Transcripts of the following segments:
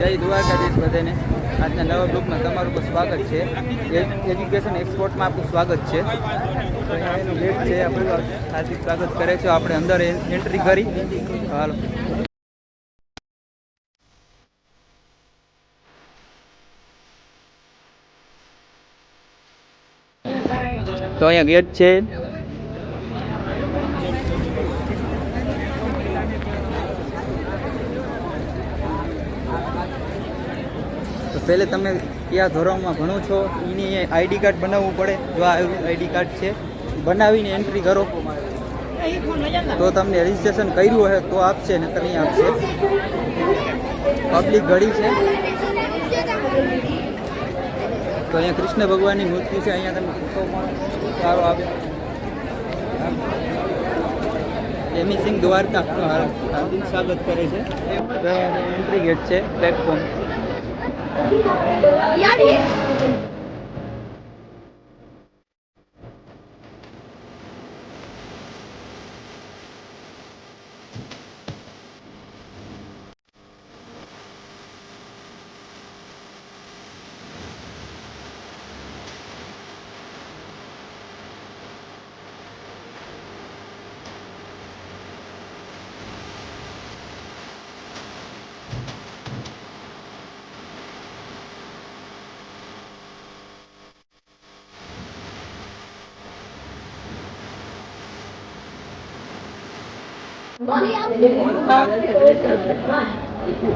આજના નવા બ્લોગમાં તમારું પણ સ્વાગત છે. એજ્યુકેશન એક્સપોર્ટમાં આપણું સ્વાગત છે. અહીંયા છે હાર્દિક સ્વાગત કરે છે. આપણે અંદર એન્ટ્રી કરી. હાલો. તો અહીંયા ગેટ છે. પહેલે તમે કયા ધોરણમાં ભણો છો એની આઈડી કાર્ડ બનાવવું પડે જો આ આઈડી કાર્ડ છે બનાવીને એન્ટ્રી કરો. તો તમને રજીસ્ટ્રેશન કર્યું હોય તો આપશે ને નહીં આપશે. પબ્લિક ઘડી છે. તો અહીંયા કૃષ્ણ ભગવાનની મૂર્તિ છે અહીંયા તમે ફોટો પણ સારો આવે. એમી સિંહ દ્વારકા હાર્દિક સ્વાગત કરે છે. એન્ટ્રી ગેટ છે પ્લેટફોર્મ 压力。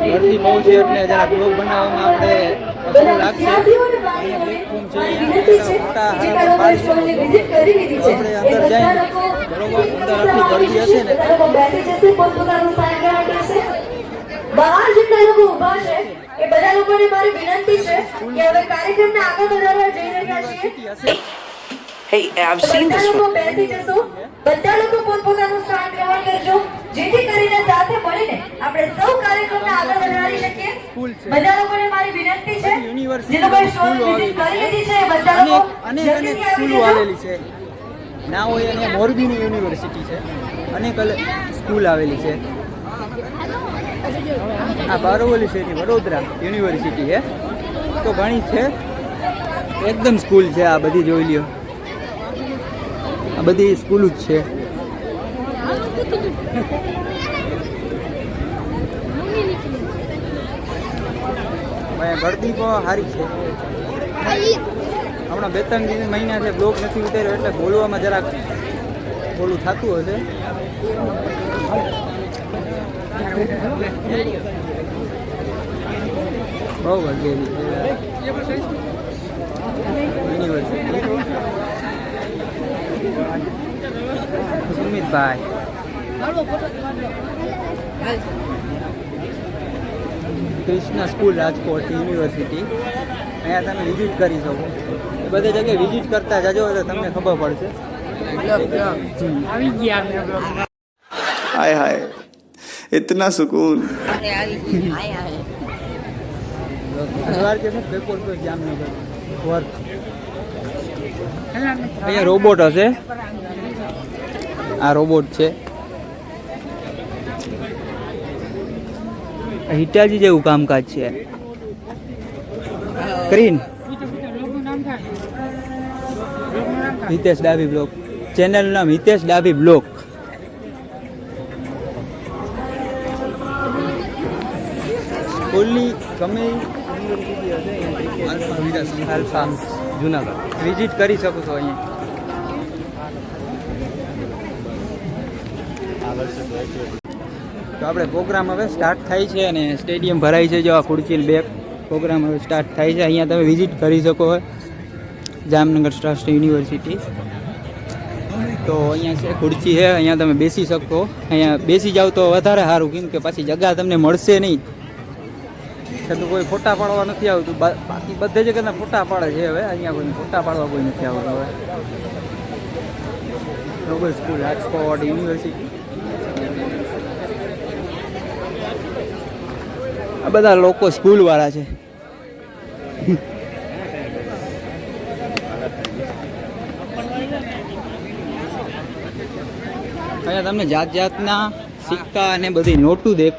ગરદી બહુ છે એટલે જરા બ્લોગ બનાવવામાં આપણે લાગશે. આપણે અંદર જઈને બરોબર અંદર આટલી હશે ને? બહાર જેટલા લોકો ઊભા છે એ બધા લોકોને મારી વિનંતી છે કે હવે કાર્યક્રમને આગળ વધારવા જઈ રહ્યા છીએ. Hey, I've seen બધા this લોકો one. બેસી જશો બધા લોકો પોતપોતાનું સ્થાન ગ્રહણ કરજો જેથી કરીને સાથે મળીને આપણે સૌ કાર્યક્રમને આગળ વધારી શકીએ. બધા લોકોને મારી વિનંતી છે. જે લોકોએ સ્કૂલ વિઝિટ આવેલી કરી લીધી છે બધા લોકો અનેક અનેક સ્કૂલો આવેલી છે. ના હોય અને મોરબીની યુનિવર્સિટી છે. અનેક સ્કૂલ આવેલી છે. આ બારોવલી છે વડોદરા યુનિવર્સિટી છે તો ઘણી છે. એકદમ સ્કૂલ છે આ બધી જોઈ લ્યો. આ બધી સ્કૂલ જ છે. ગળદી પણ સારી છે. હમણાં બે ત્રણ દિવસ મહિના છે, બ્લોક નથી ઉતાર્યો એટલે બોલવામાં જરાક બોલું થતું હશે. બહુ વગેરી university સુમિતભાઈ Krishna school Rajkot university અહીંયા તમે વિઝિટ કરી શકો એ બધી જગ્યાએ વિઝિટ કરતા જજો તો તમને ખબર પડશે हाय हाय इतना सुकून સવાર કે છે પેપર તો જામનગર વર્ક અહીંયા રોબોટ હશે. આ રોબોટ છે. હિતાજી જેવું કામકાજ છે. કરીન? હિતેશ ડાભી બ્લોક. ચેનલનું નામ હિતેશ ડાભી બ્લોક. સ્કૂલની આલ્ફા જુનાગઢ. વિઝિટ કરી શકો છો અહીંયા. તો આપણે પ્રોગ્રામ હવે સ્ટાર્ટ થાય છે અને સ્ટેડિયમ ભરાય છે જો આ ખુરચી બેક પ્રોગ્રામ હવે સ્ટાર્ટ થાય છે. અહીંયા તમે વિઝિટ કરી શકો જામનગર ટ્રસ્ટ યુનિવર્સિટી તો અહીંયા છે ખુરચી છે. અહીંયા તમે બેસી શકો. અહીંયા બેસી જાઓ તો વધારે સારું. કેમ કે પાછી જગ્યા તમને મળશે નહીં. છતાં કોઈ ફોટા પાડવા નથી આવતું. બાકી બધે જગ્યાના ફોટા પાડે છે હવે. અહીંયા કોઈ ફોટા પાડવા કોઈ નથી આવતું હવે. સ્કૂલ રાજકોટ યુનિવર્સિટી આ બધા લોકો સ્કૂલ વાળા છે. અહીંયા તમને જાત જાતના સિક્કા અને બધી નોટું દેખ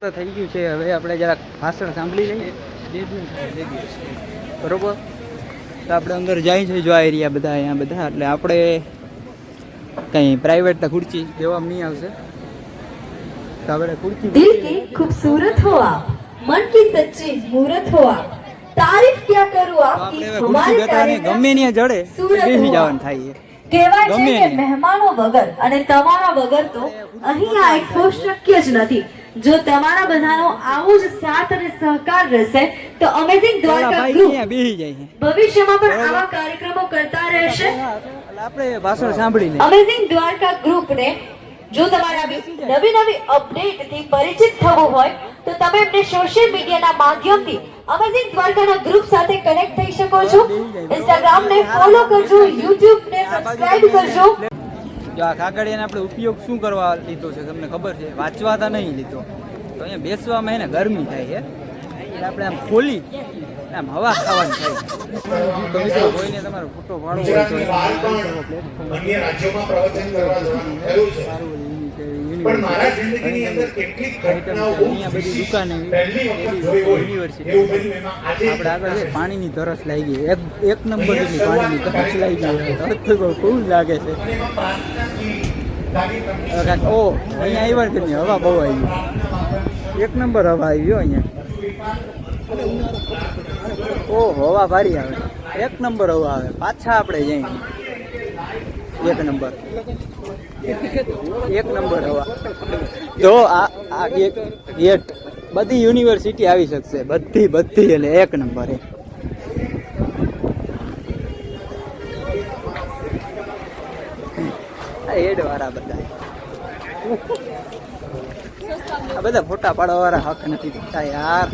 થઈ ગયું છે. હવે આપણે જરાક ભાષણ સાંભળી લઈએ. બરોબર? તો આપણે અંદર જાય છે જો આ એરિયા બધા અહીંયા બધા. એટલે આપણે કંઈ પ્રાઇવેટ તો ખુરચી દેવા નહીં આવશે. તો આપણે ખુરચી દિલ કે ખૂબસૂરત હો આપ મન કી સચ્ચી મૂરત હો આપ. તારીફ ક્યા કરું આપકી હમારે કાર્યક્રમ ગમે ને જડે બેસી જવાનું થાય છે કહેવાય છે કે મહેમાનો વગર અને તમારા વગર તો અહીં આ એક્સપો શક્ય જ નથી. જો તમારા બધાનો આવો જ સાથ અને સહકાર રહેશે તો અમેઝિંગ દ્વારકા ગ્રુપ ભવિષ્યમાં પણ આવા કાર્યક્રમો કરતા રહેશે. આપણે ભાષણ સાંભળી અમેઝિંગ દ્વારકા ગ્રુપને જો તમારે નવી નવી અપડેટથી પરિચિત થવું હોય તો તમે એમને સોશિયલ મીડિયાના માધ્યમથી અમેઝિંગ દ્વારકાના ગ્રુપ સાથે કનેક્ટ થઈ શકો છો. ઇન્સ્ટાગ્રામ ને ફોલો કરજો યુટ્યુબ ને સબસ્ક્રાઇબ કરજો. જો આ કાગળિયાને આપણે ઉપયોગ શું કરવા લીધો છે તમને ખબર છે? વાંચવા તો નહીં લીધો. તો અહીંયા બેસવામાં એને ગરમી થાય છે. એટલે આપણે આમ ખોલી આમ હવા ખાવાની થાય તો મિત્રો કોઈને તમારો ફોટો પાડવો હોય તો આપણે આગળ પાણીની તરસ લાગી. ગઈ એક એક નંબર પાણીની તરસ લાગી. તરસ બહુ લાગે છે. ઓ, અહીંયા આવ્યા કે નહીં? હવા બહુ આવી એક નંબર હવા આવી હો અહીંયા. ઓ, હવા ભારી આવે. એક નંબર હવા આવે. પાછા આપણે જઈએ. એક નંબર. એક નંબર હવા. તો આ આ ગેટ બધી યુનિવર્સિટી આવી શકશે. બધી બધી એટલે એક નંબર એ. એડ વાળા બધા આ બધા ફોટા પાડવા વાળા હક નથી થતા યાર.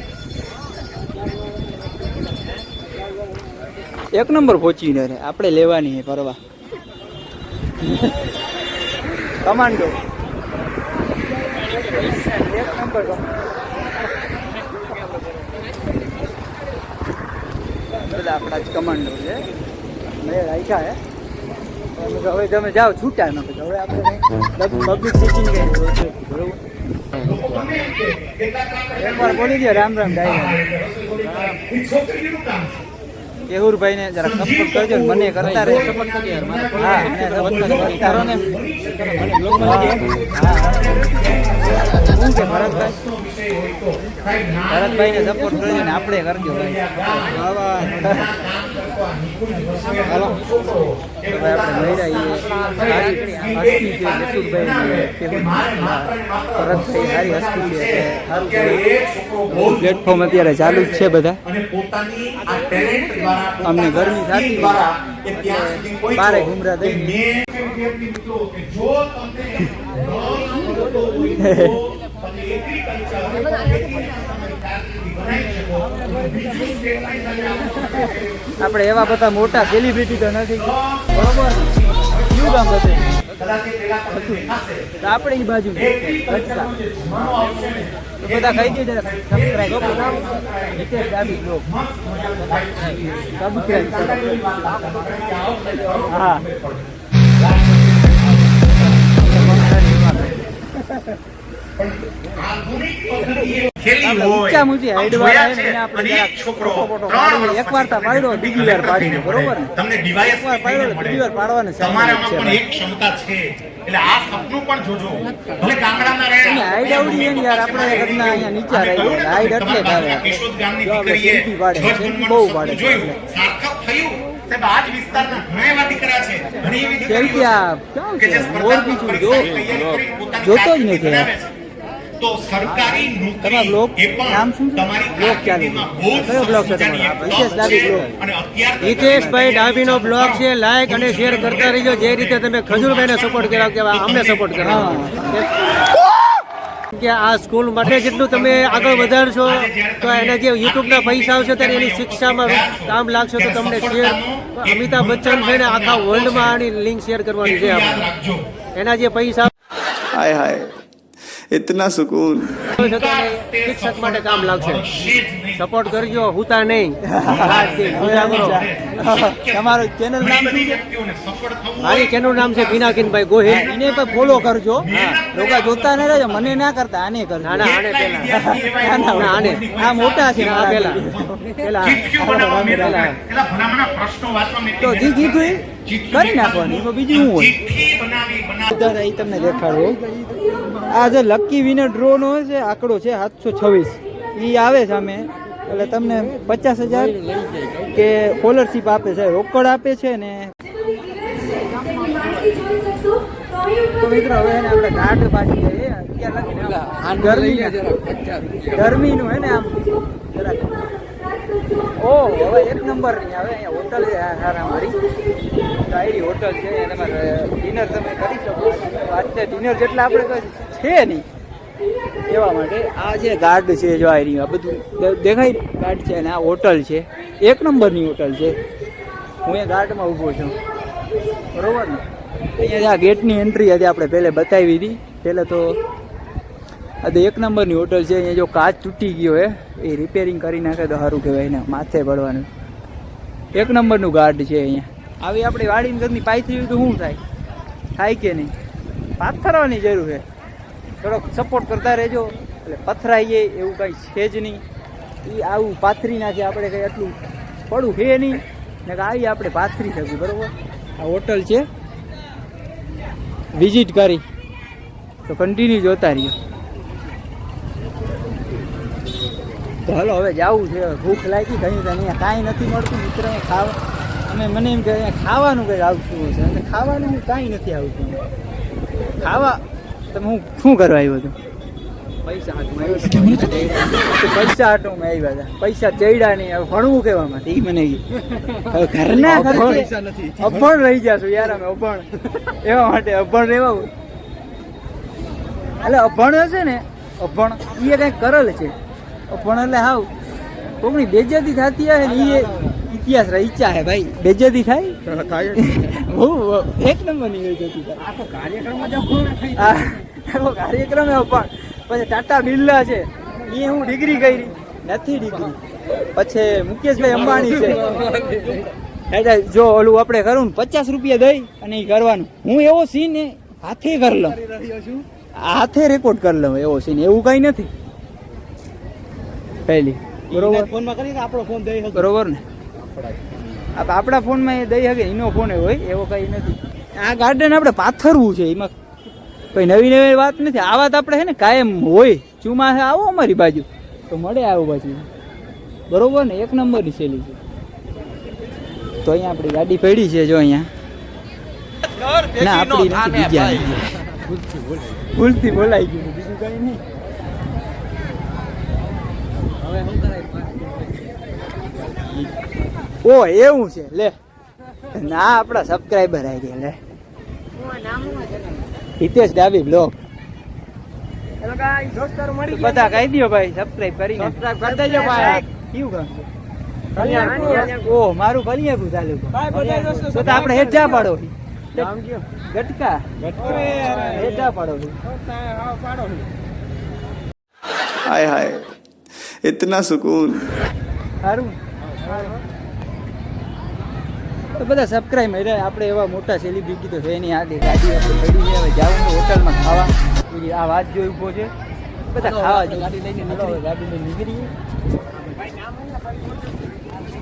એક નંબર પહોંચી ને રે. આપણે લેવાની છે પરવા કમાન્ડો બધા આપણા જ કમાન્ડો છે. મેં રાખ્યા હે. હવે તમે જાઓ છૂટા ન હવે આપણે પબ્લિક ટીચિંગ બરોબર? એકવાર બોલી દો રામ રામ ડાયરા. કેહુરભાઈ ને જરા સપોર્ટ કરજો મને કરતા રહે સપોર્ટ કરજો હા મને સપોર્ટ કરો ને હા. શું કે ભરતભાઈ? ભરતભાઈ ને સપોર્ટ કરજો ને આપણે કરજો ભાઈ. આપણે મહિરા એ સારી હસ્તી છે ભરતભાઈ સારી હસ્તી છે સારું પ્લેટફોર્મ અત્યારે ચાલુ જ છે બધા. અમને ગરમી થતી બારે ઘૂમરા કે જો તમને ન આવડતું હોય તો તમે agriculture ખેતીના વિદ્યાર્થી બનાવી શકો બીજું step by step આપણે એવા બધા મોટા સેલિબ્રિટી તો નથી. બરોબર? શું કામ બધે આપણે એ બાજુ. બધા કહી દેજો સબસ્ક્રાઈબ હા. ઊંચા ઊંચી હાઈટ વાળા છે ને જોયા એને આપણે અને જરાક એક છોકરો ફોટો ત્રણ પાડીને એકવાર તો પાડ્યો બીજી વાર પાડીને બરોબર તમને device પાડ્યો બીજી વાર પાડવાની તમારામાં પણ એક ક્ષમતા છે. એટલે આ સપનું પણ જોજો. ભલે ગામડાના રહ્યા હાઈટ આવડી છે યાર આપણે ઘરના અહીંયા નીચે રહી હાઈટ એટલે. ગામની દીકરીએ પાડે સેલ્ફી બનવાનું બહુ પાડે જોયું. સાર્થક થયું. સાહેબ આ વિસ્તારના ઘણા એવા દીકરા છે. ઘણી એવી દીકરીઓ છે. કે જે સ્પર્ધાત્મક મોરબી છું. જો પરીક્ષાની તૈયારી કરી પોતાની જોતો જ કારકિર્દી નથી બનાવે છે. તો સરકારી નોકરી એ પણ તમારી કારકિર્દીમાં બહુ સમજણીય છે અને અત્યાર ડાભીનો બ્લોગ છે. લાઈક અને શેર કરતા રહીજો. જે રીતે તમે ખજૂરભાઈને સપોર્ટ કર્યા કે અમને સપોર્ટ કરાવો કે આ સ્કૂલ માટે જેટલું તમે આગળ વધારશો તો એના જે યુટ્યુબના પૈસા આવશે ત્યારે એની શિક્ષામાં કામ લાગશે તો તમને શેર અમિતાભ બચ્ચન છે ને આખા વર્લ્ડમાં આની લિંક શેર કરવાની છે આપણે. એના જે પૈસા હાય હાય. ઇતના સુકૂન શિક્ષક માટે કામ લાગશે સપોર્ટ કરજો હુતા નહીં. તમારું ચેનલ નામ મારી ચેનલ નામ છે પિનાકિનભાઈ ગોહિલ. એને પણ ફોલો કરજો. લોકો જોતા ન રહેજો મને ના કરતા આને કરજો. ના આને પેલા ના ના આને. આ મોટા છે આ પેલા પેલા તો જી કીધું કરી નાખવાની એમાં બીજું શું હોય? અહીં તમને દેખાડો. આ જે લકી વિનર ડ્રો નો છે આંકડો છે સાતસો છવ્વીસ. એ આવે સામે. એટલે તમને પચાસ હજાર કે સ્કોલરશીપ આપે છે રોકડ આપે છે ને. મિત્રો હવે એને આપણે ગાઢ પાછી જઈએ ગરમીનું હે ને આમ. જરાક ઓ, હવે એક નંબર નહીં આવે, અહીંયા હોટલ છે, આ સારા હોટલ છે તમારે ડિનર તમે કરી શકો. આજે ડિનર જેટલા આપણે છે નહીં, એવા માટે. આ જે ગાર્ડ છે, જો આ બધું દેખાય ગાર્ડ છે અને આ હોટલ છે. એક નંબરની હોટલ છે. હું એ ગાર્ડમાં ઊભો છું. બરોબર ને? અહીંયા આ ગેટની એન્ટ્રી હતી, આપણે પહેલે બતાવી હતી. પહેલાં તો આ તો એક નંબરની હોટલ છે, અહીંયા જો કાચ તૂટી ગયો હે, એ રિપેરિંગ કરી નાખે તો સારું કહેવાય ને માથે પડવાનું. એક નંબરનું ગાર્ડ છે અહીંયા. આવી આપણે વાડીની ઘરની હોય તો શું થાય? થાય કે નહીં? પાથરવાની જરૂર છે. થોડોક સપોર્ટ કરતા રહેજો. એટલે પથરાઈ જાય એવું કંઈ છે જ નહીં. એ આવું પાથરી નાખે આપણે કંઈ એટલું પડું છે નહીં. ને આવી આપણે પાથરી શકીએ, બરાબર? આ હોટલ છે. વિઝિટ કરી. તો કન્ટિન્યુ જોતા રહીએ તો હાલો હવે જવું છે. ભૂખ લાગી ગઈ અહીંયા કાંઈ નથી મળતું મિત્ર અહીંયા ખાવા. અમે મને એમ કે અહીંયા ખાવાનું કંઈક આવતું હશે અને ખાવાનું હું કાંઈ નથી આવતું. ખાવા તમે હું શું કરવા આવ્યો હતો. પૈસા પૈસા હાટું મેં આવ્યા હતા. પૈસા ચડ્યા નહીં. હવે ભણવું કેવા માટે એ મને. હવે ઘરના અભણ રહી ગયા યાર અમે અભણ. એવા માટે અભણ રહેવા એટલે અભણ હશે ને? અભણ એ કંઈક કરેલ છે. અભણ એટલે હાવ. કોકની બેજતી થતી હોય ને એ ઇતિહાસ રહી ઈચ્છા હે ભાઈ. બેજતી થાય? થાય બહુ એક નંબરની બેજતી થાય. આખો કાર્યક્રમ આખો કાર્યક્રમ હે પણ. પછી ટાટા બિરલા છે. એ હું ડિગ્રી કરી. નથી ડિગ્રી. પછી મુકેશભાઈ અંબાણી છે. એટલે જો ઓલું આપણે કરું ને પચાસ રૂપિયા દઈ અને એ કરવાનું. હું એવો સીન હાથે કરી લઉં. હાથે રેકોર્ડ કરી લઉં એવો સીન. એવું કઈ નથી. પહેલી. બરોબર? ફોનમાં કરીને આપણો ફોન દઈ બરોબર ને? આપ આપણા ફોનમાં એ દઈ શકે એનો ફોન હોય એવો કઈ નથી. આ ગાર્ડન આપણે પાથરવું છે એમાં કોઈ નવી નવી વાત નથી. આ વાત આપણે છે ને કાયમ હોય. ચુમાસે આવો અમારી બાજુ. તો મળે આવું બાજુ. બરોબર ને? એક નંબરની શૈલી છે. તો અહીંયા આપણી ગાડી પડી છે જો અહીંયા. ના આપણી નથી બીજા ભૂલથી બોલાઈ ગયું. બીજું કઈ નહીં. ઓ એવું છે. લે. ના આપણા સબસ્ક્રાઈબર આવી ગયા લે. હિતેશ ડાબી બ્લોક બધા કહી દો ભાઈ સબસ્ક્રાઇબ કરી દેજો ભાઈ. કેવું ઓ મારું કલિયાપુર તાલુકો તો આપણે હેજા પાડો. ગટકા. હેજા પાડો. હાય હાય. इतना सुकून સારું તો બધા સબસ્ક્રાઇબ મળે આપણે એવા મોટા સેલિબ્રિટી તો છે નહીં આ ગાડી આપણે પડી છે હવે જવાનું હોટલમાં ખાવા ઈ આ વાત જોઈ ઉભો છે બધા ખાવા ગાડી લઈને ગાડી લઈને નીકળીએ